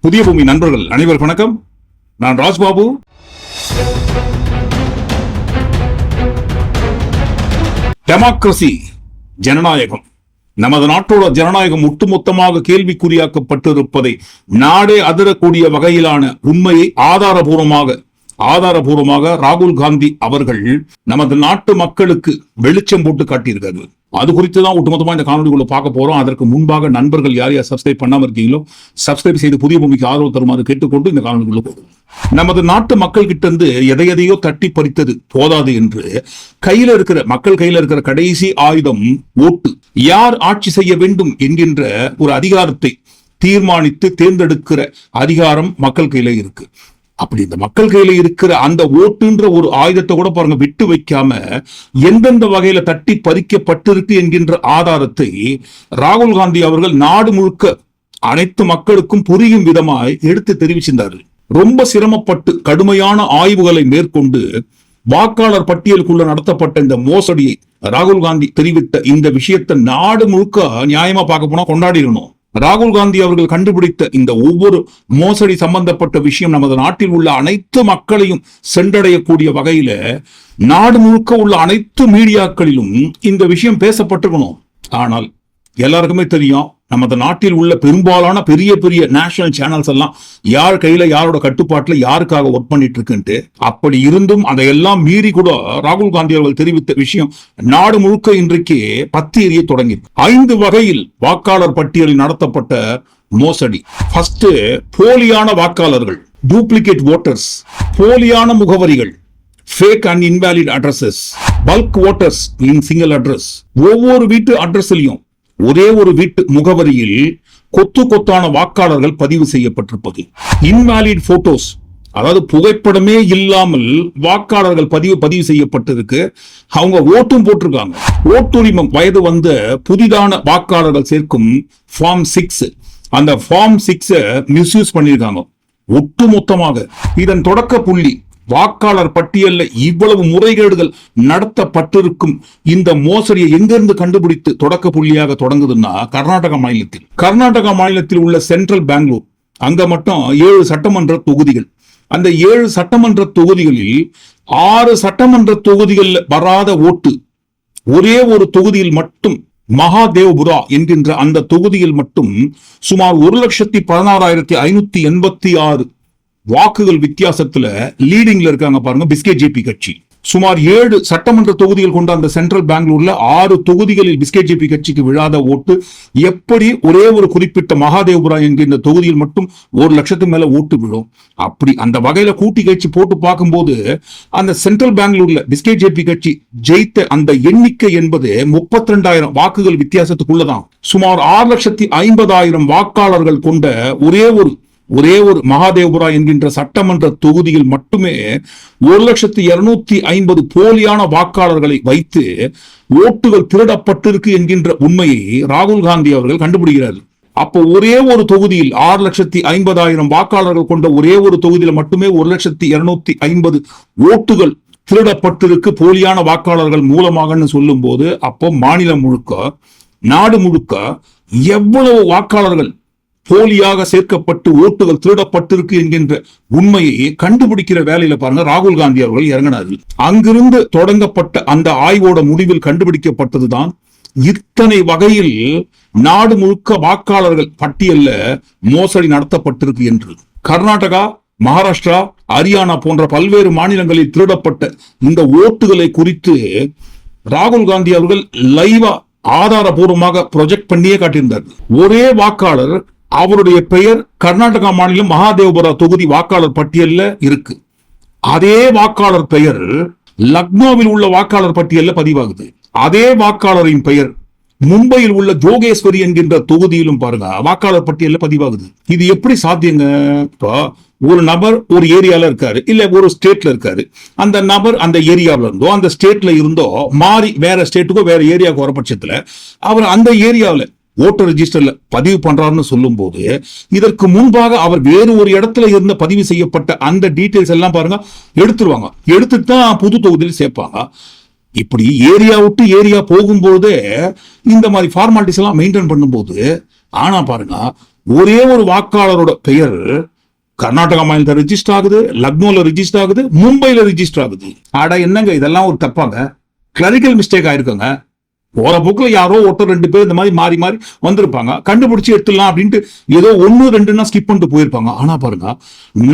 புதிய பூமி நண்பர்கள் அனைவருக்கும் வணக்கம். நான் ராஜ்பாபு. டெமோக்ரசி ஜனநாயகம். நமது நாட்டோட ஜனநாயகம் ஒட்டுமொத்தமாக கேள்விக்குறியாக்கப்பட்டிருப்பதை நாடே அதிரக்கூடிய வகையிலான உண்மையை ஆதாரபூர்வமாக ஆதாரபூர்வமாக ராகுல் காந்தி அவர்கள் நமது நாட்டு மக்களுக்கு வெளிச்சம் போட்டு காட்டியிருக்காரு. அது குறித்து தான் ஒட்டுமொத்தமா இந்த காணொலிக்குள்ள பார்க்க போறோம். அதற்கு முன்பாக நண்பர்கள் யார் யார் சப்ஸ்கிரைப் பண்ணாம இருக்கீங்களோ சப்ஸ்கிரைப் செய்து புதிய பூமிக்கு ஆதரவு தருமாறு கேட்டுக்கொண்டு இந்த காணொலிக்குள்ள போகும் நமது நாட்டு மக்கள் கிட்ட இருந்து எதை எதையோ தட்டி பறித்தது போதாது என்று கையில இருக்கிற மக்கள் கையில இருக்கிற கடைசி ஆயுதம் ஓட்டு. யார் ஆட்சி செய்ய வேண்டும் என்கின்ற ஒரு அதிகாரத்தை தீர்மானித்து தேர்ந்தெடுக்கிற அதிகாரம் மக்கள் கையில இருக்கு. அப்படி இந்த மக்கள் கையில இருக்கிற அந்த ஓட்டுன்ற ஒரு ஆயுதத்தை கூட பாருங்க விட்டு வைக்காம எந்தெந்த வகையில தட்டி பறிக்கப்பட்டிருக்கு என்கின்ற ஆதாரத்தை ராகுல் காந்தி அவர்கள் நாடு முழுக்க அனைத்து மக்களுக்கும் புரியும் விதமாய் எடுத்து தெரிவிச்சிருந்தார்கள் ரொம்ப சிரமப்பட்டு கடுமையான ஆய்வுகளை மேற்கொண்டு வாக்காளர் பட்டியலுக்குள்ள நடத்தப்பட்ட இந்த மோசடியை ராகுல் காந்தி தெரிவித்த இந்த விஷயத்தை நாடு முழுக்க நியாயமா பார்க்க போனா கொண்டாடிடணும். ராகுல் காந்தி அவர்கள் கண்டுபிடித்த இந்த ஒவ்வொரு மோசடி சம்பந்தப்பட்ட விஷயம் நமது நாட்டில் உள்ள அனைத்து மக்களையும் சென்றடையக்கூடிய வகையில நாடு முழுக்க உள்ள அனைத்து மீடியாக்களிலும் இந்த விஷயம் பேசப்பட்டிருக்கணும். ஆனால் எல்லாருக்குமே தெரியும் நமது நாட்டில் உள்ள பெரும்பாலான பெரிய பெரிய நேஷனல் சேனல்ஸ் எல்லாம் யார் கையில யாரோட கட்டுப்பாட்டுல யாருக்காக ஒர்க் பண்ணிட்டு இருக்குன்ட்டு அப்படி இருந்தும் அதையெல்லாம் மீறி கூட ராகுல் காந்தி அவர்கள் தெரிவித்த விஷயம் நாடு முழுக்க இன்றைக்கு பத்து எரிய தொடங்கி ஐந்து வகையில் வாக்காளர் பட்டியலில் நடத்தப்பட்ட மோசடி. ஃபர்ஸ்ட் போலியான வாக்காளர்கள் டூப்ளிகேட் ஓட்டர்ஸ் போலியான முகவரிகள் fake and invalid addresses bulk voters in single address ஒவ்வொரு வீட்டு அட்ரஸ்லயும் ஒரே ஒரு வீட்டு முகவரியில் கொத்து கொத்தான வாக்காளர்கள் பதிவு செய்யப்பட்டிருப்பது. இன்வாலிட் போட்டோஸ் அதாவது புகைப்படமே இல்லாமல் வாக்காளர்கள் பதிவு பதிவு செய்யப்பட்டிருக்கு. அவங்க ஓட்டும் போட்டிருக்காங்க. ஓட்டுரிமம் வயது வந்த புதிதான வாக்காளர்கள் சேர்க்கும் ஃபார்ம் சிக்ஸ் அந்த ஃபார்ம் சிக்ஸ மிஸ்யூஸ் பண்ணியிருக்காங்க. ஒட்டுமொத்தமாக. இதன் தொடக்க புள்ளி வாக்காளர் பட்டியல்ல இவ்வளவு முறைகேடுகள் நடத்தப்பட்டிருக்கும். இந்த மோசடியை எங்கிருந்து கண்டுபிடித்து தொடக்க புள்ளியாக தொடங்குதுன்னா கர்நாடக மாநிலத்தில். கர்நாடக மாநிலத்தில் உள்ள சென்ட்ரல் பெங்களூர். அங்க மட்டும் ஏழு சட்டமன்ற தொகுதிகள். அந்த ஏழு சட்டமன்ற தொகுதிகளில் ஆறு சட்டமன்ற தொகுதிகளில் வராத ஓட்டு ஒரே ஒரு தொகுதியில் மட்டும் மகாதேவ்புரா என்கின்ற அந்த தொகுதியில் மட்டும் சுமார் ஒரு லட்சத்தி பதினாறாயிரத்தி ஐநூத்தி எண்பத்தி ஆறு வாக்குகள் வித்தியாசத்துல லீடிங்ல இருக்காங்க பாருங்க பிஸ்கெட் ஜேபி கட்சி. சுமார் ஏழு சட்டமன்ற தொகுதிகள் கொண்ட அந்த சென்ட்ரல் பெங்களூர்ல ஆறு தொகுதிகளில் பிஸ்கெட் ஜேபி கட்சிக்கு விழாத ஓட்டு எப்படி ஒரே ஒரு குறிப்பிட்ட மகாதேவபுரா என்கின்ற தொகுதியில் மட்டும் ஒரு லட்சத்துக்கு மேல ஓட்டு விழும்? அப்படி அந்த வகையில கூட்டி கட்சி போட்டு பார்க்கும்போது அந்த சென்ட்ரல் பெங்களூர்ல பிஸ்கெட் ஜேபி கட்சி ஜெயித்த அந்த எண்ணிக்கை என்பது முப்பத்தி ரெண்டாயிரம் வாக்குகள் வித்தியாசத்துக்குள்ளதான். சுமார் ஆறு லட்சத்தி ஐம்பதாயிரம் வாக்காளர்கள் கொண்ட ஒரே ஒரு ஒரே ஒரு மகாதேவபுரா என்கின்ற சட்டமன்ற தொகுதியில் மட்டுமே ஒரு லட்சத்தி இருநூத்தி ஐம்பது போலியான வாக்காளர்களை வைத்து ஓட்டுகள் திருடப்பட்டிருக்கு என்கின்ற உண்மையை ராகுல் காந்தி அவர்கள் கண்டுபிடிக்கிறார்கள் அப்போ ஒரே ஒரு தொகுதியில் ஆறு லட்சத்தி ஐம்பதாயிரம் வாக்காளர்கள் கொண்ட ஒரே ஒரு தொகுதியில் மட்டுமே ஒரு லட்சத்தி இருநூத்தி ஐம்பது ஓட்டுகள் திருடப்பட்டிருக்கு போலியான வாக்காளர்கள் மூலமாகன்னு சொல்லும் போது அப்போ மாநிலம் முழுக்க நாடு முழுக்க எவ்வளவு வாக்காளர்கள் போலியாக சேர்க்கப்பட்டு ஓட்டுகள் திருடப்பட்டிருக்கு என்கின்ற உண்மையை கண்டுபிடிக்கிற வேலையில பாருங்க ராகுல் காந்தி அவர்கள் இறங்கினார்கள் அங்கிருந்து தொடங்கப்பட்ட அந்த ஆய்வோட முடிவில் கண்டுபிடிக்கப்பட்டதுதான் இத்தனை வகையில் நாடு முழுக்க வாக்காளர்கள் பட்டியல்ல மோசடி நடத்தப்பட்டிருக்கு என்று. கர்நாடகா மகாராஷ்டிரா ஹரியானா போன்ற பல்வேறு மாநிலங்களில் திருடப்பட்ட இந்த ஓட்டுகளை குறித்து ராகுல் காந்தி அவர்கள் லைவா ஆதாரபூர்வமாக ப்ரொஜெக்ட் பண்ணியே காட்டியிருந்தார். ஒரே வாக்காளர் அவருடைய பெயர் கர்நாடகா மாநிலம் மகாதேவபுரா தொகுதி வாக்காளர் பட்டியலில் இருக்கு. அதே வாக்காளர் பெயர் லக்னோவில் உள்ள வாக்காளர் பட்டியலில் பதிவாகுது. அதே வாக்காளரின் பெயர் மும்பையில் உள்ள ஜோகேஸ்வரி என்கின்ற தொகுதியிலும் பாருங்க வாக்காளர் பட்டியலில் பதிவாகுது. இது எப்படி சாத்தியங்க? இப்போ ஒரு நபர் ஒரு ஏரியால இருக்காரு இல்ல ஒரு ஸ்டேட்ல இருக்காரு. அந்த நபர் அந்த ஏரியாவில் இருந்தோ அந்த ஸ்டேட்ல இருந்தோ மாறி வேற ஸ்டேட்டுக்கோ வேற ஏரியாவுக்கு வர பட்சத்துல அவர் அந்த ஏரியாவில் ஓட்டர் ரெஜிஸ்டர்ல பதிவு பண்றாருன்னு சொல்லும் போது இதற்கு முன்பாக அவர் வேறு ஒரு இடத்துல இருந்து பதிவு செய்யப்பட்ட அந்த டீட்டெயில்ஸ் எல்லாம் பாருங்க எடுத்துருவாங்க. எடுத்துட்டு தான் புது தொகுதியில் சேர்ப்பாங்க. இப்படி ஏரியா விட்டு ஏரியா போகும்போதே இந்த மாதிரி ஃபார்மாலிட்டிஸ் எல்லாம் மெயின்டைன் பண்ணும்போது ஆனா பாருங்க ஒரே ஒரு வாக்காளரோட பெயர் கர்நாடகா மாநிலத்தில் ரிஜிஸ்டர் ஆகுது லக்னோல ரிஜிஸ்டர் ஆகுது மும்பையில ரிஜிஸ்டர் ஆகுது. ஆடா என்னங்க இதெல்லாம் ஒரு தப்பாங்க. Clerical mistake ஆயிருக்குங்க. போற போக்குல யாரோ ஒருத்தர் ரெண்டு பேர் இந்த மாதிரி மாறி மாறி வந்திருப்பாங்க. கண்டுபிடிச்சு எடுத்துடலாம் அப்படின்ட்டு ஏதோ ஒன்னு ரெண்டுன்னா ஸ்கிப் பண்ணிட்டு போயிருப்பாங்க. ஆனா பாருங்க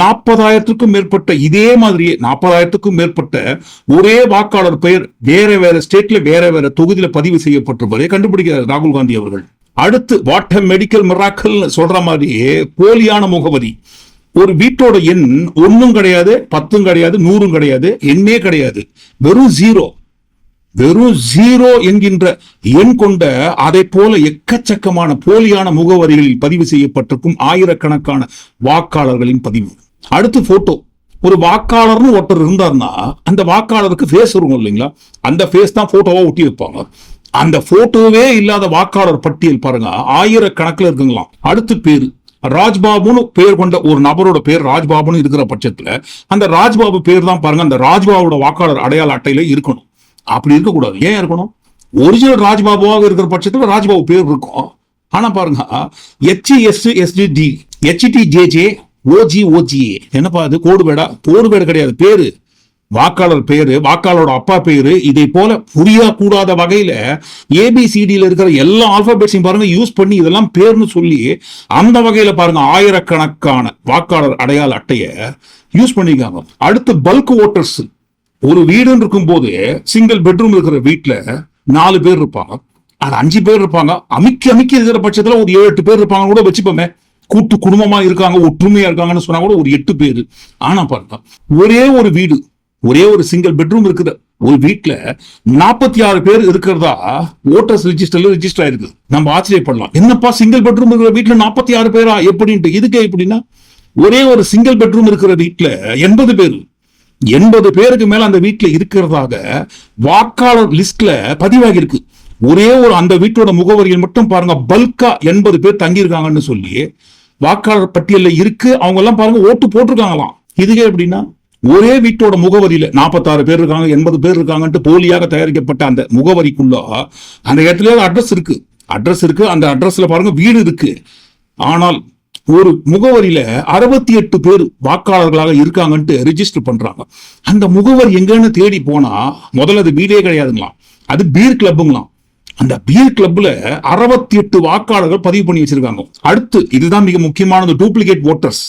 நாற்பதாயிரத்துக்கும் மேற்பட்ட இதே மாதிரியே நாற்பதாயிரத்துக்கும் மேற்பட்ட ஒரே வாக்காளர் பெயர் வேற வேற ஸ்டேட்ல வேற வேற தொகுதியில பதிவு செய்யப்பட்டிருப்பதை கண்டுபிடிக்கிறார் ராகுல் காந்தி அவர்கள். அடுத்து வாட்டர் மெடிக்கல் மிராக்கல் சொல்ற மாதிரியே போலியான முகவரி. ஒரு வீட்டோட எண் ஒன்றும் கிடையாது பத்தும் கிடையாது நூறும் கிடையாது எண்ணே கிடையாது. வெறும் ஜீரோ வெறும் ஜீரோ என்கின்ற எண் கொண்ட அதை போல எக்கச்சக்கமான போலியான முகவரிகளில் பதிவு செய்யப்பட்டிருக்கும் ஆயிரக்கணக்கான வாக்காளர்களின் பதிவு. அடுத்து போட்டோ ஒரு வாக்காளர்னு ஒருத்தர் இருந்தார்னா அந்த வாக்காளருக்கு ஃபேஸ் இருக்கும் இல்லைங்களா? அந்த ஃபேஸ் தான் போட்டோவா ஒட்டி வைப்பாங்க. அந்த போட்டோவே இல்லாத வாக்காளர் பட்டியல் பாருங்க ஆயிரக்கணக்கில் இருக்குங்களாம். அடுத்து பேரு. ராஜ்பாபுன்னு பேர் கொண்ட ஒரு நபரோட பேர் ராஜ்பாபுன்னு இருக்கிற பட்சத்துல அந்த ராஜ்பாபு பேர் தான் பாருங்க அந்த ராஜ்பாபுட வாக்காளர் அடையாள அட்டையில இருக்கணும். அப்படி இருக்கக்கூடாது. ஏன் இருக்கணும்? ஒரிஜினல் ராஜ்பாபுவாக இருக்கிற பட்சத்தில் ராஜ்பாபு பேர் இருக்கும். ஆனா பாருங்க HS ST HT JJ OG OG என்னப்பா அது கோடுபேடா கோடுபேடு கிடையாது. பேரு. வாக்காளர் பேரு வாக்காளரோட அப்பா பேரு. இதை போல புரிய கூடாத வகையில ஏபிசிடியில் இருக்கிற எல்லா ஆல்பாபெட்ஸையும் பாருங்க யூஸ் பண்ணி இதெல்லாம் பேர்னு சொல்லி அந்த வகையில பாருங்க ஆயிரக்கணக்கான வாக்காளர் அடையாள அட்டையை யூஸ் பண்ணிருக்காங்க அடுத்து பல்க் ஓட்டர்ஸ் ஒரு வீடுன்னு இருக்கும்போது சிங்கிள் பெட்ரூம் இருக்கிற வீட்டுல நாலு பேர் இருப்பாங்க. அது அஞ்சு பேர் இருப்பாங்க. அமைக்க அமைக்க இருக்கிற பட்சத்துல ஒரு ஏழு எட்டு பேர் இருப்பாங்க கூட வச்சுப்போமே கூட்டு குடும்பமா இருக்காங்க ஒற்றுமையா இருக்காங்கன்னு சொன்னா கூட ஒரு எட்டு பேர். ஆனா பாருங்க ஒரே ஒரு வீடு ஒரே ஒரு சிங்கிள் பெட்ரூம் இருக்கிற ஒரு வீட்டுல நாற்பத்தி ஆறு பேர் இருக்கிறதா ஓட்டர்ஸ் ரிஜிஸ்டர்ல ரிஜிஸ்டர் ஆயிருக்கு. நம்ம ஆச்சரியப்படலாம். என்னப்பா சிங்கிள் பெட்ரூம் இருக்கிற வீட்டுல நாற்பத்தி ஆறு பேரா? எப்படின்ட்டு இதுக்கே எப்படின்னா ஒரே ஒரு சிங்கிள் பெட்ரூம் இருக்கிற வீட்டுல எண்பது பேர். எண்பது பேருக்கு மேல அந்த வீட்டுல இருக்கிறதாக வாக்காளர் லிஸ்ட்ல பதிவாகி இருக்கு ஒரே ஒரு அந்த வீட்டோட முகவரியில் மட்டும் பாருங்க பல்கா எண்பது பேர் தங்கியிருக்காங்கன்னு சொல்லி வாக்காளர் பட்டியலில் இருக்கு. அவங்க எல்லாம் பாருங்க ஓட்டு போட்டிருக்காங்களாம். இதுவே எப்படின்னா ஒரே வீட்டோட முகவரியில நாற்பத்தாறு பேர் இருக்காங்க எண்பது பேர் இருக்காங்கன்ட்டு போலியாக தயாரிக்கப்பட்ட அந்த முகவரிக்குள்ள அந்த இடத்துல அட்ரஸ் இருக்கு. அட்ரஸ் இருக்கு அந்த அட்ரஸ்ல பாருங்க வீடு இருக்கு. ஆனால் ஒரு முகவரியில அறுபத்தி எட்டு பேர் வாக்காளர்களாக இருக்காங்கன்ட்டு ரிஜிஸ்டர் பண்றாங்க. அந்த முகவரி எங்கன்னு தேடி போனா முதல்ல அது வீடே கிடையாதுங்களாம். அது பீர் கிளப்புங்களாம் அந்த பீர் கிளப்ல அறுபத்தி எட்டு வாக்காளர்கள் பதிவு பண்ணி வச்சிருக்காங்க. அடுத்து இதுதான் மிக முக்கியமானது டூப்ளிகேட் ஓட்டர்ஸ்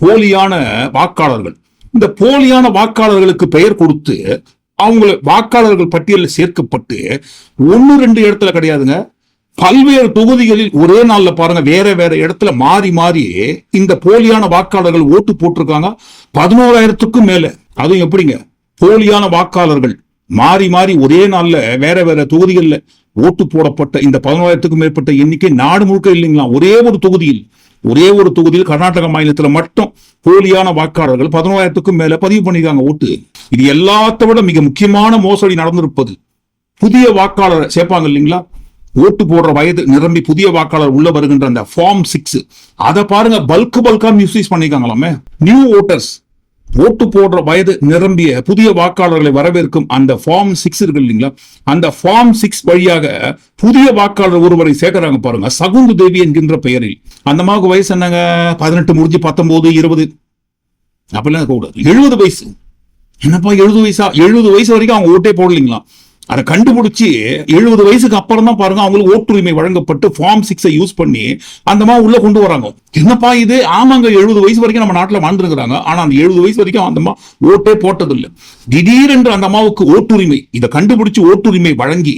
போலியான வாக்காளர்கள். இந்த போலியான வாக்காளர்களுக்கு பெயர் கொடுத்து அவங்கள வாக்காளர்கள் பட்டியலில் சேர்க்கப்பட்டு ஒன்று ரெண்டு இடத்துல கிடையாதுங்க. பல்வேறு தொகுதிகளில் ஒரே நாள்ல பாருங்க வேற வேற இடத்துல மாறி மாறி இந்த போலியான வாக்காளர்கள் ஓட்டு போட்டிருக்காங்க. பதினோராயிரத்துக்கும் மேல. அதுவும் எப்படிங்க? போலியான வாக்காளர்கள் மாறி மாறி ஒரே நாள்ல வேற வேற தொகுதிகளில் ஓட்டு போடப்பட்ட இந்த பதினோராயிரத்துக்கும் மேற்பட்ட எண்ணிக்கை நாடு முழுக்க இல்லைங்களா? ஒரே ஒரு தொகுதியில் ஒரே ஒரு தொகுதியில் கர்நாடக மாநிலத்தில் மட்டும் போலியான வாக்காளர்கள் பதினோராயிரத்துக்கும் மேல பதிவு பண்ணிருக்காங்க ஓட்டு. இது எல்லாத்த விட மிக முக்கியமான மோசடி நடந்திருப்பது. புதிய வாக்காளர் சேர்ப்பாங்க இல்லைங்களா? ஓட்டு போடுற வயது நிரம்பி புதிய வாக்காளர் உள்ள வருகின்ற அந்த ஃபார்ம் சிக்ஸ் அதை பாருங்க பல்க் பல்கா மிஸ்யூஸ் பண்ணிருக்காங்களாமே நியூ ஓட்டர்ஸ் ஓட்டு போடுற வயது நிரம்பிய புதிய வாக்காளர்களை வரவேற்கும் அந்த ஃபார்ம் சிக்ஸ் இருக்கு இல்லைங்களா? அந்த ஃபார்ம் சிக்ஸ் வழியாக புதிய வாக்காளர் ஒருவரை சேர்க்கிறாங்க பாருங்க சகுந்து தேவி என்கின்ற பெயரில். அந்த அம்மாவுக்கு வயசு என்னங்க? பதினெட்டு முடிஞ்சு பத்தொன்பது இருபது. அப்படிலாம் கூடாது எழுபது வயசு. என்னப்பா எழுபது வயசா? எழுபது வயசு வரைக்கும் அவங்க ஓட்டே போடலீங்களா? அதை கண்டுபிடிச்சி எழுபது வயசுக்கு அப்புறம் தான் பாருங்க அவங்களுக்கு ஓட்டுரிமை வழங்கப்பட்டு ஃபார்ம் சிக்ஸை யூஸ் பண்ணி அந்த மாதிரி உள்ள கொண்டு வராங்க. என்னப்பா இது? ஆமாங்க எழுபது வயசு வரைக்கும் நம்ம நாட்டில் வாழ்ந்துருக்கிறாங்க. ஆனா அந்த எழுபது வயசு வரைக்கும் அந்த ஓட்டே போட்டதில்லை. திடீரென்று அந்த அம்மாவுக்கு ஓட்டுரிமை இதை கண்டுபிடிச்சு ஓட்டுரிமை வழங்கி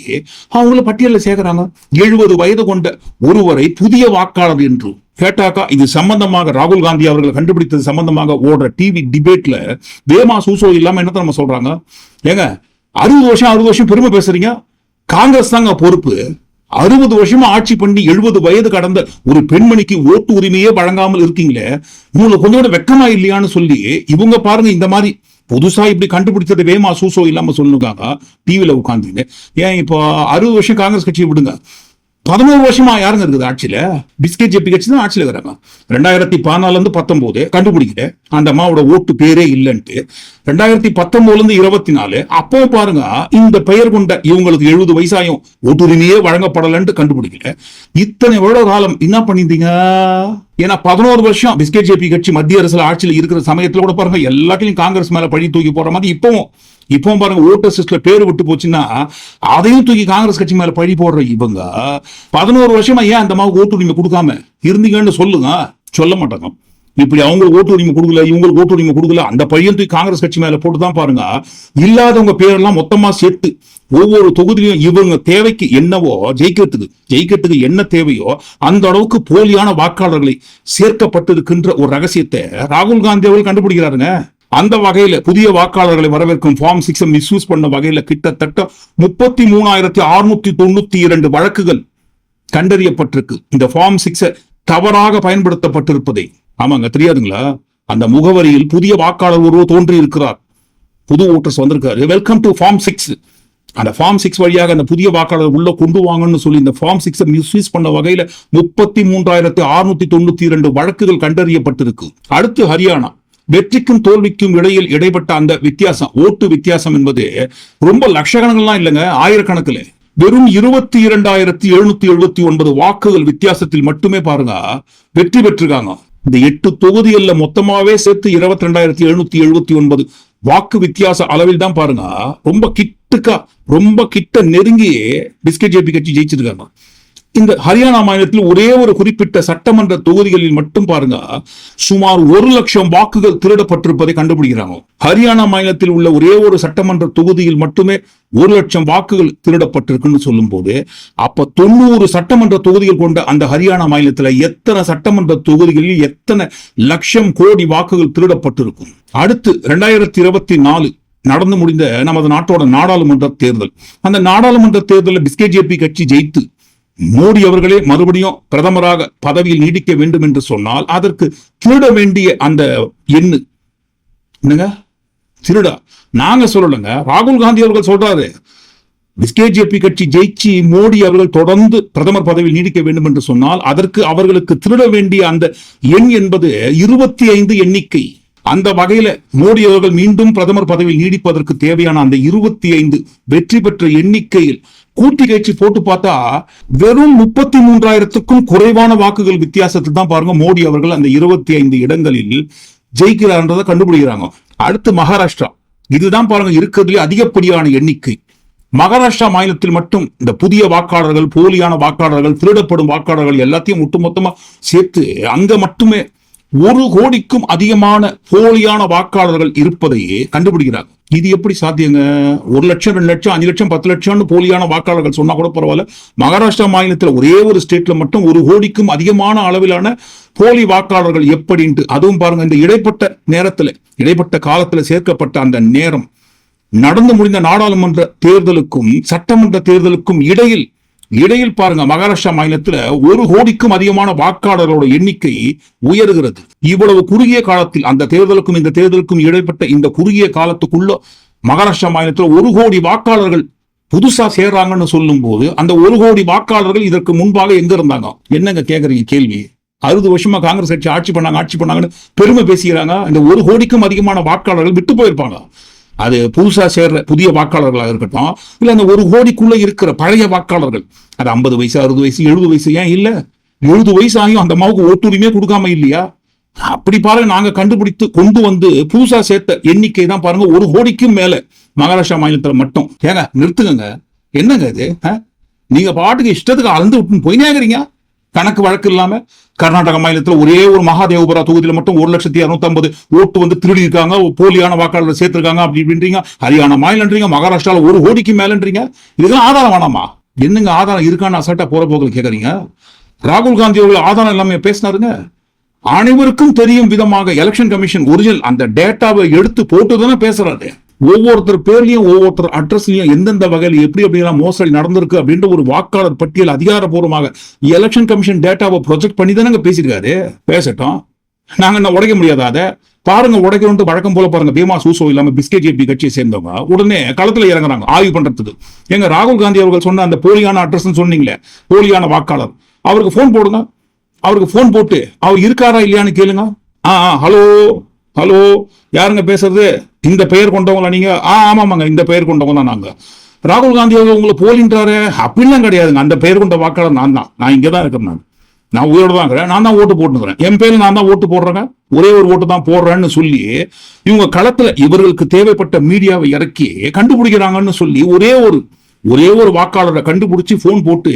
அவங்கள பட்டியலில் சேர்க்கிறாங்க. எழுபது வயது கொண்ட ஒருவரை புதிய வாக்காளர் என்று கேட்டாக்கா இது சம்பந்தமாக ராகுல் காந்தி அவர்கள் கண்டுபிடித்தது சம்பந்தமாக ஓடுற டிவி டிபேட்ல வேமா சூசோ இல்லாம என்னத்த நம்ம சொல்றாங்க? ஏங்க அறுபது வருஷம் அறுபது வருஷம் பெருமை பேசுறீங்க? காங்கிரஸ் தாங்க பொறுப்பு. அறுபது வருஷமா ஆட்சி பண்ணி எழுபது வயது கடந்த ஒரு பெண்மணிக்கு ஓட்டு உரிமையே வழங்காமல் இருக்கீங்களே? உங்களுக்கு கொஞ்சம் கூட வெக்கமா இல்லையான்னு சொல்லி இவங்க பாருங்க இந்த மாதிரி புதுசா இப்படி கண்டுபிடிச்சது வேமா சூசோ இல்லாம சொல்லுங்க டிவியில உட்காந்துங்க ஏன் இப்போ அறுபது வருஷம் காங்கிரஸ் கட்சியை விடுங்க. பதினோரு வருஷமா யாருங்க இருக்குது ஆட்சியில? பிஸ்கெட் ஜெபி கட்சி தான் ஆட்சியில இருக்கிறாங்க. ரெண்டாயிரத்தி பதினாலுல இருந்து பத்தொன்பது கண்டுபிடிக்கல. அந்த அம்மாவோட ஓட்டு பேரே இல்லைன்ட்டு. ரெண்டாயிரத்தி பத்தொன்பதுல இருந்து இருபத்தி நாலு அப்போ பாருங்க இந்த பெயர் கொண்ட இவங்களுக்கு எழுபது வயசாயும் ஓட்டுரிமையே வழங்கப்படலன்ட்டு கண்டுபிடிக்கல. இத்தனை எவ்வளவு காலம் என்ன பண்ணியிருந்தீங்க? ஏன்னா பதினோரு வருஷம் பிஸ்கெட் ஜேபி கட்சி மத்திய அரசுல ஆட்சியில் இருக்கிற சமயத்தில் கூட பாருங்க எல்லாத்தையும் காங்கிரஸ் மேல பழி தூக்கி போற மாதிரி இப்பவும் இப்போ பாருங்க ஓட்டர் லிஸ்ட்ல பேர் விட்டு போச்சுன்னா அதையும் தூக்கி காங்கிரஸ் கட்சி மேல பழி போடுற இவங்க பதினோரு வருஷமா ஏன் அந்த மாதிரி ஓட்டுரிமை கொடுக்காம இருந்தீங்கன்னு சொல்லுங்க. சொல்ல மாட்டாங்க. இப்படி அவங்களுக்கு ஓட்டு உரிமை கொடுக்கல இவங்களுக்கு ஓட்டு உரிமை கொடுக்கல அந்த பையன் தூக்கி காங்கிரஸ் கட்சி மேல போட்டு தான் பாருங்க. இல்லாதவங்க பேரெல்லாம் மொத்தமா சேர்த்து ஒவ்வொரு தொகுதியிலும் இவங்க தேவைக்கு என்னவோ ஜெயிக்கிறதுக்கு ஜெயிக்கிறதுக்கு என்ன தேவையோ அந்த அளவுக்கு போலியான வாக்காளர்களை சேர்க்கப்பட்டிருக்கின்ற ஒரு ரகசியத்தை ராகுல் காந்தி அவர்கள் கண்டுபிடிக்கிறாருங்க. அந்த வகையில புதிய வாக்காளர்களை வரவேற்கும் ஃபார்ம் சிக்ஸை மிஸ்யூஸ் பண்ண வகையில கிட்டத்தட்ட முப்பத்தி மூணாயிரத்தி அறுநூத்தி தொண்ணூத்தி இரண்டு வழக்குகள் கண்டறியப்பட்டிருக்கு. இந்த ஃபார்ம் சிக்ஸ தவறாக பயன்படுத்தப்பட்டிருப்பதை. ஆமாங்க தெரியாதுங்களா? அந்த முகவரியில் புதிய வாக்காளர் ஒருவர் தோன்றி இருக்கிறார் புது ஓட்டர்ஸ் வந்திருக்காரு. வெல்கம் டு ஃபார்ம் சிக்ஸ் அந்த ஃபார்ம் சிக்ஸ் வழியாக அந்த புதிய வாக்காளர் உள்ள கொண்டு வாங்கன்னு சொல்லி இந்த ஃபார்ம் சிக்ஸை மிஸ்யூஸ் பண்ண வகையில முப்பத்தி மூன்றாயிரத்தி அறுநூத்தி தொண்ணூத்தி இரண்டு வழக்குகள் கண்டறியப்பட்டிருக்கு. அடுத்து ஹரியானா. வெற்றிக்கும் தோல்விக்கும் இடையில் இடைப்பட்ட அந்த வித்தியாசம் ஓட்டு வித்தியாசம் என்பது ரொம்ப லட்சக்கணக்கெல்லாம் இல்லைங்க ஆயிரக்கணக்கில். வெறும் இருபத்தி இரண்டாயிரத்தி எழுநூத்தி எழுபத்தி ஒன்பது வாக்குகள் வித்தியாசத்தில் மட்டுமே பாருங்க வெற்றி பெற்றிருக்காங்க. இந்த எட்டு தொகுதிகள்ல மொத்தமாவே சேர்த்து இருபத்தி ரெண்டாயிரத்தி எழுநூத்தி எழுபத்தி ஒன்பது வாக்கு வித்தியாச அளவில் தான் பாருங்க ரொம்ப கிட்டுக்கா ரொம்ப கிட்ட நெருங்கி பிஸ்கட் ஜேபி கட்சி ஜெயிச்சிருக்காங்க. இந்த ஹரியானா மாநிலத்தில் ஒரே ஒரு குறிப்பிட்ட சட்டமன்ற தொகுதிகளில் மட்டும் பாருங்க சுமார் ஒரு லட்சம் வாக்குகள் திருடப்பட்டிருப்பதை கண்டுபிடிக்கிறாங்க. ஹரியானா மாநிலத்தில் உள்ள ஒரே ஒரு சட்டமன்ற தொகுதியில் மட்டுமே ஒரு லட்சம் வாக்குகள் திருடப்பட்டிருக்குன்னு சொல்லும் போது அப்ப தொண்ணூறு சட்டமன்ற தொகுதிகள் கொண்ட அந்த ஹரியானா மாநிலத்தில் எத்தனை சட்டமன்ற தொகுதிகளில் எத்தனை லட்சம் கோடி வாக்குகள் திருடப்பட்டிருக்கும்? அடுத்து ரெண்டாயிரத்தி இருபத்தி நாலு நடந்து முடிந்த நமது நாட்டோட நாடாளுமன்ற தேர்தல். அந்த நாடாளுமன்ற தேர்தலில் பிஸ்கே ஜேபி கட்சி ஜெயித்து மோடி அவர்களே மறுபடியும் பிரதமராக பதவியில் நீடிக்க வேண்டும் என்று சொன்னால் அதற்கு திருட வேண்டிய அந்த எண்ணு. என்னங்க? திருடா? நாங்க சொல்லலைங்க. ராகுல் காந்தி அவர்கள் சொல்றாரு. பிஸ்கேஜேபி கட்சி ஜெயிச்சு மோடி அவர்கள் தொடர்ந்து பிரதமர் பதவியில் நீடிக்க வேண்டும் என்று சொன்னால் அதற்கு அவர்களுக்கு திருட வேண்டிய அந்த எண் என்பது இருபத்தி ஐந்து எண்ணிக்கை. அந்த வகையில மோடி அவர்கள் மீண்டும் பிரதமர் பதவியில் நீடிப்பதற்கு தேவையான அந்த இருபத்தி ஐந்து வெற்றி பெற்ற எண்ணிக்கையில் கூட்டி கட்சி போட்டு பார்த்தா வெறும் முப்பத்தி மூன்றாயிரத்துக்கும் குறைவான வாக்குகள் வித்தியாசத்தில் தான் பாருங்க மோடி அவர்கள் அந்த இருபத்தி ஐந்து இடங்களில் ஜெயிக்கிறார்ன்றதை கண்டுபிடிக்கிறாங்க. அடுத்து மகாராஷ்டிரா. இதுதான் பாருங்க இருக்கிறதுலே அதிகப்படியான எண்ணிக்கை. மகாராஷ்டிரா மாநிலத்தில் மட்டும் இந்த புதிய வாக்காளர்கள் போலியான வாக்காளர்கள் திருடப்படும் வாக்காளர்கள் எல்லாத்தையும் ஒட்டுமொத்தமா சேர்த்து அங்க மட்டுமே ஒரு கோடிக்கும் அதிகமான போலியான வாக்காளர்கள் இருப்பதையே கண்டுபிடிக்கிறாங்க. இது எப்படி சாத்தியங்க? ஒரு லட்சம் ரெண்டு லட்சம் அஞ்சு லட்சம் பத்து லட்சம்னு போலியான வாக்காளர்கள் சொன்னா கூட பரவாயில்ல. மகாராஷ்டிரா மாநிலத்தில் ஒரே ஒரு ஸ்டேட்ல மட்டும் ஒரு கோடிக்கும் அதிகமான அளவிலான போலி வாக்காளர்கள் எப்படின்ட்டு அதுவும் பாருங்க இந்த இடைப்பட்ட நேரத்தில் இடைப்பட்ட காலத்தில் சேர்க்கப்பட்ட அந்த நேரம் நடந்து முடிந்த நாடாளுமன்ற தேர்தலுக்கும் சட்டமன்ற தேர்தலுக்கும் இடையில் இடையில் பாருங்க மகாராஷ்டிரா மாநிலத்துல ஒரு கோடிக்கும் அதிகமான வாக்காளர்களோட எண்ணிக்கை உயர்கிறது. இவ்வளவு குறுகிய காலத்தில் அந்த தேர்தலுக்கும் இந்த தேர்தலுக்கும் இடைப்பட்ட இந்த குறுகிய காலத்துக்குள்ள மகாராஷ்டிரா மாநிலத்தில் ஒரு கோடி வாக்காளர்கள் புதுசா சேர்றாங்கன்னு சொல்லும் போது அந்த ஒரு கோடி வாக்காளர்கள் இதற்கு முன்பாக எங்க இருந்தாங்க? என்னங்க கேக்குறீங்க கேள்வி? அறுபது வருஷமா காங்கிரஸ் கட்சி ஆட்சி பண்ணாங்க ஆட்சி பண்ணாங்கன்னு பெருமை பேசிக்கிறாங்க. இந்த ஒரு கோடிக்கும் அதிகமான வாக்காளர்கள் விட்டு போயிருப்பாங்க. அது புதுசா சேர்ற புதிய வாக்காளர்களாக இருக்கட்டும் இல்லை அந்த ஒரு கோடிக்குள்ள இருக்கிற பழைய வாக்காளர்கள். அது ஐம்பது வயசு அறுபது வயசு எழுபது வயசு ஏன் இல்ல? எழுபது வயசு ஆகியும் அந்த அம்மாவுக்கு ஒட்டுரிமையே கொடுக்காம இல்லையா? அப்படி பாருங்க நாங்க கண்டுபிடித்து கொண்டு வந்து புதுசா சேர்த்த எண்ணிக்கை தான் பாருங்க ஒரு கோடிக்கும் மேல மகாராஷ்டிரா மாநிலத்துல மட்டும். ஏங்க நிறுத்துங்க என்னங்க இது? ஆ? நீங்க பாட்டுக்கு இஷ்டத்துக்கு அளந்து விட்டுன்னு போய் இருக்கிறீங்க. கணக்கு வழக்கு இல்லாம கர்நாடக மாநிலத்தில் ஒரே ஒரு மகாதேவபுரா தொகுதியில் மட்டும் ஒரு லட்சத்தி அறுநூத்தி ஓட்டு வந்து திருடி இருக்காங்க போலியான வாக்காளர் சேர்த்திருக்காங்க அப்படி இப்படின்றீங்க. ஹரியானா மாநிலன்றீங்க மகாராஷ்டிரால ஒரு கோடிக்கு மேலன்றீங்க. இதுக்கெல்லாம் ஆதாரம் வேணாமா? என்னங்க ஆதாரம் இருக்கான்னு அசட்டா போற போக்கில் கேக்குறீங்க? ராகுல் காந்தி அவர்கள் ஆதாரம் இல்லாம பேசினாருங்க. அனைவருக்கும் தெரியும் விதமாக எலெக்ஷன் கமிஷன் ஒரிஜினல் அந்த டேட்டாவை எடுத்து போட்டு தானே பேசுறாரு. ஒவ்வொருத்தர் பேர்லயும் ஒவ்வொருத்தர் அட்ரஸ்லயும் எந்தெந்த வகையில் எப்படி எப்படிலாம் மோசடி நடந்திருக்கு அப்படின்ற ஒரு வாக்காளர் பட்டியல் அதிகாரப்பூர்வமாக எலெக்ஷன் கமிஷன் டேட்டாவை ப்ரொஜெக்ட் பண்ணி தானே பேசியிருக்காரு? பேசட்டும். நாங்க என்ன உடைக்க முடியாத அதை? பாருங்க உடைக்கணும்னு வழக்கம் போல பாருங்க பீமா சூசோ இல்லாம பிஸ்கெட் ஜேபி கட்சியை சேர்ந்தவங்க. உடனே களத்துல இறங்குறாங்க ஆய்வு பண்றதுக்கு. எங்க ராகுல் காந்தி அவர்கள் சொன்ன அந்த போலியான அட்ரஸ் சொன்னீங்களே போலியான வாக்காளர். அவருக்கு போன் போடுங்க. அவருக்கு போன் போட்டு அவர் இருக்காரா இல்லையான்னு கேளுங்க. ஆ ஆ, ஹலோ ஹலோ யாருங்க பேசுறது? இந்த பெயர் கொண்டவங்களா நீங்க? ஆ ஆமாமாங்க இந்த பெயர் கொண்டவங்க தான் நாங்க. ராகுல் காந்தி அவர்கள் உங்களை போலின்றாரு? அப்படிலாம் கிடையாதுங்க. அந்த பெயர் கொண்ட வாக்காளர் நான் தான். நான் இங்கே தான் இருக்கிறேன் நான். நான் உயிரோட தான் இருக்கிறேன். நான் தான் ஓட்டு போட்டுக்கிறேன் என் பேர் நான் தான் ஓட்டு போடுறேங்க. ஒரே ஒரு ஓட்டு தான் போடுறேன்னு சொல்லி இவங்க களத்துல இவர்களுக்கு தேவைப்பட்ட மீடியாவை இறக்கி கண்டுபிடிக்கிறாங்கன்னு சொல்லி ஒரே ஒரு ஒரே ஒரு வாக்காளரை கண்டுபிடிச்சு போன் போட்டு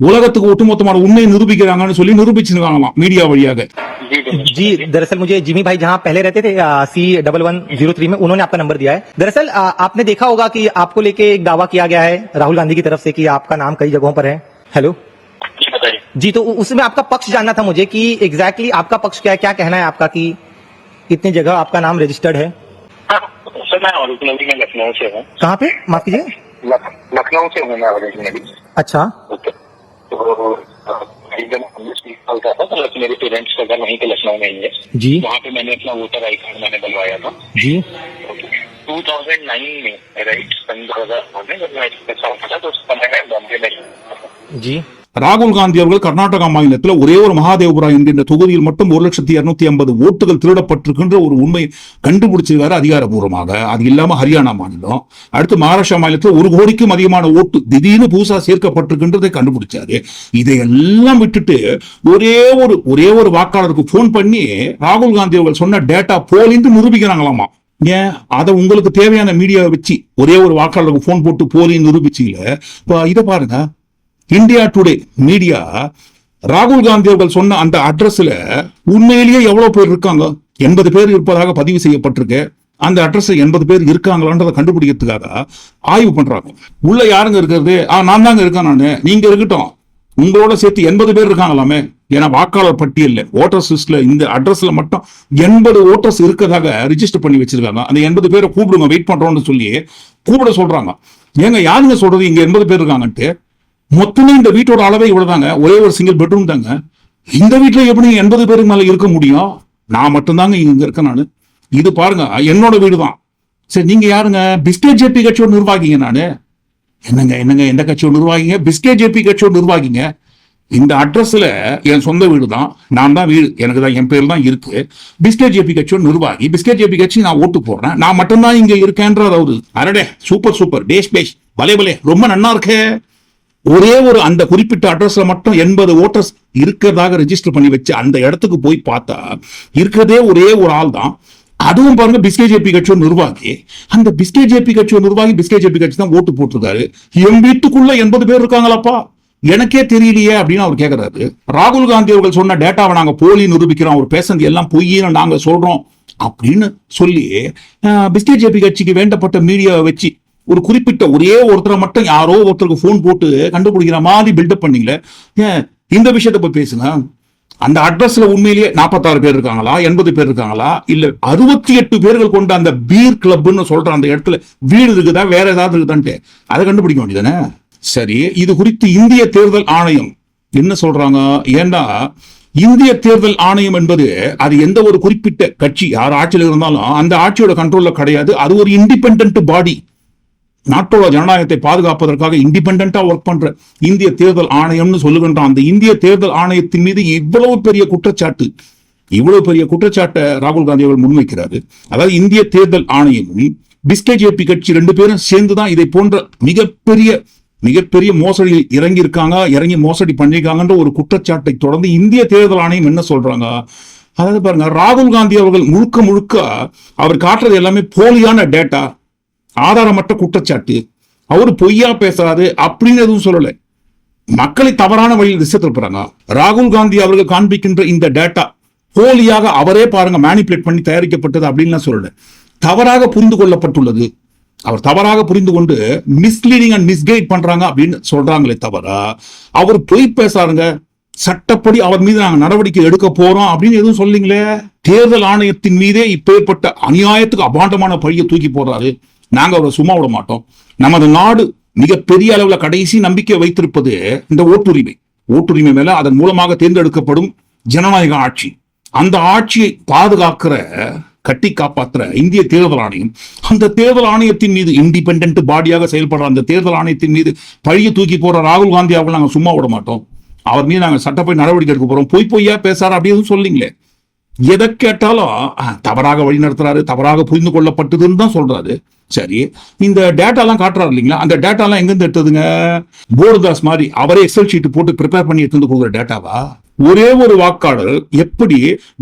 உலகத்துக்கு ஒட்டுமொத்தமான உண்மையை நிரூபிக்கிறாங்கன்னு சொல்லி நிரூபிச்சிருக்காங்களாம் மீடியா வழியாக जी दिनेश जी दरअसल मुझे जिमी भाई जहां पहले रहते थे C double one zero three में उन्होंने आपका नंबर दिया है दरअसल आ, आपने देखा होगा कि आपको लेके एक दावा किया गया है राहुल गांधी की तरफ से कि आपका नाम कई जगहों पर है हेलो जी बताइए जी तो उ- उसमें आपका पक्ष जानना था मुझे कि एग्जैक्टली आपका पक्ष क्या है क्या कहना है आपका कि इतनी जगह आपका नाम रजिस्टर्ड है हाँ सर मैं ओरिजिनली मैं लखनऊ से हूँ कहाँ पे माफ कीजिए लख- लखनऊ से हूँ मैं ओरिजिनली अच्छा। ओके। तो था तो मेरे पेरेंट्स का घर वहीं पे लखनऊ में ही है। जी। वहाँ पे मैंने अपना वोटर आई कार्ड मैंने बनवाया था। जी। टू थाउज़ेंड नाइन में राइट सन दो हज़ार में जब मैं साल था तो उस समय मैं बॉम्बे में ஜி. ராகுல் காந்தி அவர்கள் கர்நாடகா மாநிலத்தில் ஒரே ஒரு மகாதேவபுரா என்கின்ற தொகுதியில் மட்டும் ஒரு லட்சத்தி இருநூத்தி ஐம்பது ஓட்டுகள் திருடப்பட்டிருக்கின்ற ஒரு உண்மை கண்டுபிடிச்சிருக்காரு அதிகாரபூர்வமாக. அது இல்லாம ஹரியானா மாநிலம். அடுத்து மகாராஷ்டிரா மாநிலத்தில் ஒரு கோடிக்கும் அதிகமான ஓட்டு திடீர்னு புதுசா சேர்க்கப்பட்டிருக்கின்றதை கண்டுபிடிச்சாரு. இதையெல்லாம் விட்டுட்டு ஒரே ஒரு ஒரே ஒரு வாக்காளருக்கு போன் பண்ணி ராகுல் காந்தி அவர்கள் சொன்ன டேட்டா போலின்னு நிரூபிக்கிறாங்களாமா. ஏன்? அதை உங்களுக்கு தேவையான மீடியாவை வச்சு ஒரே ஒரு வாக்காளருக்கு போன் போட்டு போலின்னு நிரூபிச்சீங்களே. இப்போ இதை பாருங்க. இந்தியா டுடே மீடியா ராகுல் காந்தி அவர்கள் சொன்ன அந்த அட்ரஸ்ல உண்மையிலேயே எவ்வளவு பேர் இருக்காங்க? எண்பது பேர் இருப்பதாக பதிவு செய்யப்பட்டிருக்கு. அந்த அட்ரஸ் எண்பது பேர் இருக்காங்களான்றதை கண்டுபிடிக்கிறதுக்காக ஆய்வு பண்றாங்க. உள்ள யாருங்க இருக்கிறது? ஆ நான் தாங்க இருக்கேன் நான். நீங்க இருக்கட்டும். உங்களோட சேர்த்து எண்பது பேர் இருக்காங்களாமே. ஏன்னா வாக்காளர் பட்டியலில் ஓட்டர்ஸ் லிஸ்ட்ல இந்த அட்ரஸ்ல மட்டும் எண்பது ஓட்டர்ஸ் இருக்கதாக ரிஜிஸ்டர் பண்ணி வச்சிருக்காங்க. அந்த எண்பது பேரை கூப்பிடுங்க வெயிட் பண்றோம்னு சொல்லி கூப்பிட சொல்றாங்க. ஏங்க யாருங்க சொல்றது? இங்க எண்பது பேர் இருக்காங்கன்ட்டு. மொத்தமே இந்த வீட்டோட அளவே இவ்வளவுதாங்க. ஒரே ஒரு சிங்கிள் பெட்ரூம் தாங்க. இந்த வீட்டுல எப்படி எண்பது பேருக்கு மேல இருக்க முடியும்? நான் மட்டும்தாங்க இங்க இருக்கேன் நானு. இது பாருங்க என்னோட வீடு தான் சரி நீங்க யாருங்க? பிஸ்கெட் ஜேபி கட்சியோட நிர்வாகிங்க நானு. என்னங்க என்னங்க எந்த கட்சியோட நிர்வாகிங்க? பிஸ்கெட் ஜேபி கட்சியோட நிர்வாகிங்க. இந்த அட்ரஸ்ல என் சொந்த வீடு தான் நான் தான் வீடு. எனக்கு தான் என் பேர் தான் இருக்கு. பிஸ்கெட் ஜேபி கட்சியோட நிர்வாகி. பிஸ்கெட் ஜேபி கட்சி நான் ஓட்டு போடுறேன். நான் மட்டும்தான் இங்க இருக்கேன்றது அவரு அரடே சூப்பர் சூப்பர். டேஷ் பேஷ். பலே பலே. ரொம்ப நன்னா இருக்கே. ஒரே ஒரு அந்த குறிப்பிட்ட அட்ரஸ்ல மட்டும் எண்பது ஓட்டர்ஸ் இருக்கிறதாக ரெஜிஸ்டர் பண்ணி வச்சு அந்த இடத்துக்கு போய் பார்த்தா இருக்கிறதே ஒரே ஒரு ஆள் தான். அதுவும் பாருங்க பிஸ்கே ஜேபி கட்சியோட நிர்வாகி. அந்த பிஸ்கே ஜேபி கட்சியோட நிர்வாகி பிஸ்கே ஜேபி கட்சி தான் ஓட்டு போட்டிருக்காரு. என் வீட்டுக்குள்ள எண்பது பேர் இருக்காங்களாப்பா? எனக்கே தெரியலையே அப்படின்னு அவர் கேட்கிறாரு ராகுல் காந்தி அவர்கள் சொன்ன டேட்டாவை நாங்க போலி நிரூபிக்கிறோம் அவர் பேசுனது எல்லாம் பொய்யின்னு நாங்க சொல்றோம் அப்படின்னு சொல்லி பிஸ்கே ஜேபி கட்சிக்கு வேண்டப்பட்ட மீடியாவை வச்சு ஒரு குறிப்பிட்ட ஒரே ஒருத்தரை மட்டும் யாரோ ஒருத்தருக்கு ஃபோன் போட்டு கண்டுபிடிக்கிற மாதிரி பில்டப் பண்ணீங்களே? ஏன்? இந்த விஷயத்தை போய் பேசுங்க. அந்த அட்ரஸ்ல உண்மையிலேயே நாற்பத்தாறு பேர் இருக்காங்களா? எண்பது பேர் இருக்காங்களா? இல்ல அறுபத்தி எட்டு பேர்கள் கொண்ட அந்த பீர் கிளப்னு சொல்ற அந்த இடத்துல வீடு இருக்குதா? வேற ஏதாவது இருக்குதான்ட்டு. அதை கண்டுபிடிக்க வேண்டியதானே சரி இது குறித்து இந்திய தேர்தல் ஆணையம் என்ன சொல்றாங்க? ஏன்னா இந்திய தேர்தல் ஆணையம் என்பது அது எந்த ஒரு குறிப்பிட்ட கட்சி யார் ஆட்சியில் இருந்தாலும் அந்த ஆட்சியோட கண்ட்ரோல்ல கிடையாது. அது ஒரு இண்டிபெண்ட் பாடி நாட்டோட ஜனநாயகத்தை பாதுகாப்பதற்காக இண்டிபெண்டா ஒர்க் பண்ற இந்திய தேர்தல் ஆணையம்னு சொல்லுகின்ற அந்த இந்திய தேர்தல் ஆணையத்தின் மீது இவ்வளவு பெரிய குற்றச்சாட்டு இவ்வளவு பெரிய குற்றச்சாட்டை ராகுல் காந்தி அவர்கள் முன்வைக்கிறாரு. அதாவது இந்திய தேர்தல் ஆணையமும் பிஸ்கே ஜேபி கட்சி ரெண்டு பேரும் சேர்ந்துதான் இதை போன்ற மிகப்பெரிய மிகப்பெரிய மோசடியில் இறங்கி இருக்காங்க இறங்கி மோசடி பண்ணிருக்காங்கன்ற ஒரு குற்றச்சாட்டை தொடர்ந்து இந்திய தேர்தல் ஆணையம் என்ன சொல்றாங்க? அதாவது பாருங்க ராகுல் காந்தி அவர்கள் முழுக்க முழுக்க அவர் காட்டுறது எல்லாமே போலியான டேட்டா ஆதாரமற்ற குற்றச்சாட்டு. அவர் பொய்யா பேசுறாரு அப்படின்னு எதுவும் சொல்லலை. மக்களை தவறான வழியில் திசை திருப்புறாங்க. ராகுல் காந்தி அவர்கள் காண்பிக்கின்ற இந்த டேட்டா போலியாக அவரே பாருங்க மேனிப்புலேட் பண்ணி தயாரிக்கப்பட்டது அப்படின்னு சொல்லல. தவறாக புரிந்து கொள்ளப்பட்டுள்ளது. அவர் தவறாக புரிந்து கொண்டு மிஸ்லீடிங் அண்ட் மிஸ்கைட் பண்றாங்க அப்படின்னு சொல்றாங்களே தவிர அவர் பொய் பேசாருங்க. சட்டப்படி அவர் மீது நாங்க நடவடிக்கை எடுக்க போறோம் அப்படின்னு எதுவும் சொல்லீங்களே? தேர்தல் ஆணையத்தின் மீதே இப்பேற்பட்ட அநியாயத்துக்கு அபாண்டமான பழியை தூக்கி போடுறாரு. நாங்க அவரை சும்மா விட மாட்டோம். நமது நாடு மிகப்பெரிய அளவுல கடைசி நம்பிக்கை வைத்திருப்பது இந்த ஓட்டுரிமை. ஓட்டுரிமை மேல அதன் மூலமாக தேர்ந்தெடுக்கப்படும் ஜனநாயக ஆட்சி. அந்த ஆட்சியை பாதுகாக்கிற கட்டி காப்பாற்றுற இந்திய தேர்தல் ஆணையம் அந்த தேர்தல் ஆணையத்தின் மீது இண்டிபெண்ட் பாடியாக செயல்படுற அந்த தேர்தல் ஆணையத்தின் மீது பழிய தூக்கி போற ராகுல் காந்தி அவர்கள் நாங்க சும்மா விட மாட்டோம். அவர் மீது நாங்க சட்டப்படி நடவடிக்கை எடுக்க போறோம். பொய் பொய்யா பேசாரு அப்படின்னு எதுவும் சொல்லீங்களே. எதை கேட்டாலும் தவறாக வழி நடத்துறாரு தவறாக புரிந்து கொள்ளப்பட்டதுன்னு தான் சொல்றாரு. சரி இந்த டேட்டாலாம் காட்டுறாரு இல்லைங்களா? அந்த டேட்டாலாம் எங்கேருந்து எடுத்ததுங்க? போர்தாஸ் மாதிரி அவரே எக்ஸல் ஷீட் போட்டு ப்ரிப்பேர் பண்ணி எடுத்து வந்து கொடுக்குற டேட்டாவா ஒரே ஒரு வாக்காளர் எப்படி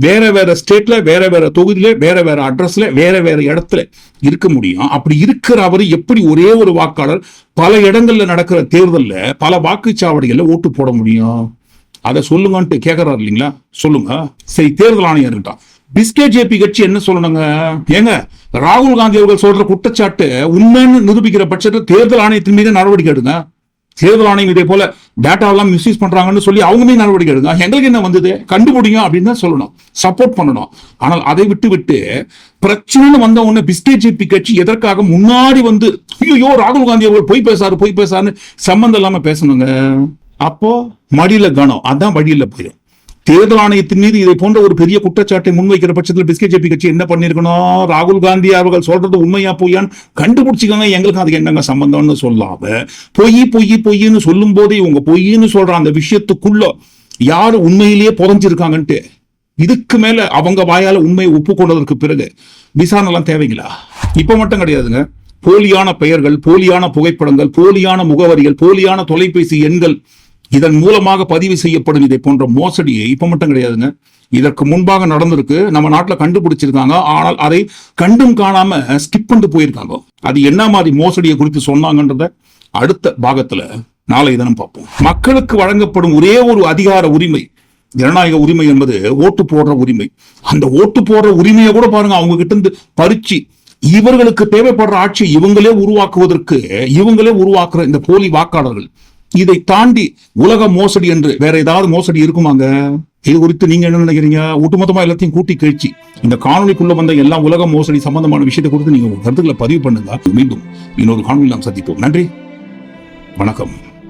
வேற வேற ஸ்டேட்ல வேற வேற தொகுதியில வேற வேற அட்ரஸ்ல வேற வேற இடத்துல இருக்க முடியும்? அப்படி இருக்கிற அவர் எப்படி ஒரே ஒரு வாக்காளர் பல இடங்கள்ல நடக்கிற தேர்தலில் பல வாக்குச்சாவடிகளில் ஓட்டு போட முடியும்? அதை சொல்லுங்கன்ட்டு கேட்கறாரு இல்லைங்களா? சொல்லுங்க. சரி தேர்தல் ஆணையம் இருக்கட்டும் பிஸ்கெட் ஜேபி கட்சி என்ன சொல்லணுங்க? ஏங்க ராகுல் காந்தி அவர்கள் சொல்ற குற்றச்சாட்டு உண்மைன்னு நிரூபிக்கிற பட்சத்தில் தேர்தல் ஆணையத்தின் மீது நடவடிக்கை எடுங்க. தேர்தல் ஆணையம் இதே போல டேட்டா எல்லாம் மிஸ்யூஸ் பண்றாங்கன்னு சொல்லி அவங்க மீது நடவடிக்கை எடுங்க. எங்களுக்கு என்ன வந்தது? கண்டுபிடிங்க அப்படின்னு தான் சொல்லணும். சப்போர்ட் பண்ணணும். ஆனால் அதை விட்டு விட்டு பிரச்சனைன்னு வந்த உடனே பிஸ்கெட் ஜேபி கட்சி எதற்காக முன்னாடி வந்து ஐயோ ராகுல் காந்தி அவர்கள் பொய் பேசாரு பொய் பேசாருன்னு சம்மந்தம் இல்லாம பேசணுங்க. அப்போ மடியில கனம் அதான் வழியில போயிடும் தேர்தல் ஆணையத்தின் மீது இதை போன்ற ஒரு பெரிய குற்றச்சாட்டை முன்வைக்கிற பட்சத்தில் பிஸ்கெட் ஜேபி கட்சி என்ன பண்ணிருக்கணும் ராகுல் காந்தி அவர்கள் சொல்றது உண்மையா பொய்யான்னு கண்டுபிடிச்சிக்கோங்க. எங்களுக்கு அதுக்கு என்னங்க சம்பந்தம்னு சொல்லாம பொய் பொய் பொய்ன்னு சொல்லும் போதே இவங்க பொய்ன்னு சொல்ற அந்த விஷயத்துக்குள்ள யாரு உண்மையிலேயே புதஞ்சிருக்காங்கன்ட்டு இதுக்கு மேல அவங்க வாயால உண்மையை ஒப்புக்கொண்டதற்கு பிறகு விசாரணை எல்லாம் தேவைங்களா? இப்ப மட்டும் கிடையாதுங்க. போலியான பெயர்கள் போலியான புகைப்படங்கள் போலியான முகவரிகள் போலியான தொலைபேசி எண்கள் இதன் மூலமாக பதிவு செய்யப்படும் இதை போன்ற மோசடியை இப்ப மட்டும் கிடையாதுங்க. இதற்கு முன்பாக நடந்திருக்கு. நம்ம நாட்டில் கண்டுபிடிச்சிருக்காங்க. ஆனால் அதை கண்டும் காணாம ஸ்கிப் பண்ணிட்டு போயிருக்காங்க. அது என்ன மாதிரி மோசடியை குறித்து சொன்னாங்கன்றத அடுத்த பாகத்துல நாளை தினம் பார்ப்போம். மக்களுக்கு வழங்கப்படும் ஒரே ஒரு அதிகார உரிமை ஜனநாயக உரிமை என்பது ஓட்டு போடுற உரிமை. அந்த ஓட்டு போடுற உரிமையை கூட பாருங்க அவங்க கிட்ட இருந்து பறிச்சு இவர்களுக்கு தேவைப்படுற ஆட்சி இவங்களே உருவாக்குவதற்கு இவங்களே உருவாக்குற இந்த போலி வாக்காளர்கள் இதை தாண்டி உலக மோசடி என்று வேற ஏதாவது மோசடி இருக்குமாங்க? இது குறித்து நீங்க என்ன நினைக்கிறீங்க? ஒட்டுமொத்தமா எல்லாத்தையும் கூட்டி கழிச்சு இந்த காணொலிக்குள்ள வந்த எல்லா உலக மோசடி சம்பந்தமான விஷயத்தை குறித்து நீங்க உங்க கருத்துக்களை பதிவு பண்ணுங்க. மீண்டும் இன்னொரு காணொலி நாம் சந்திப்போம். நன்றி. வணக்கம்.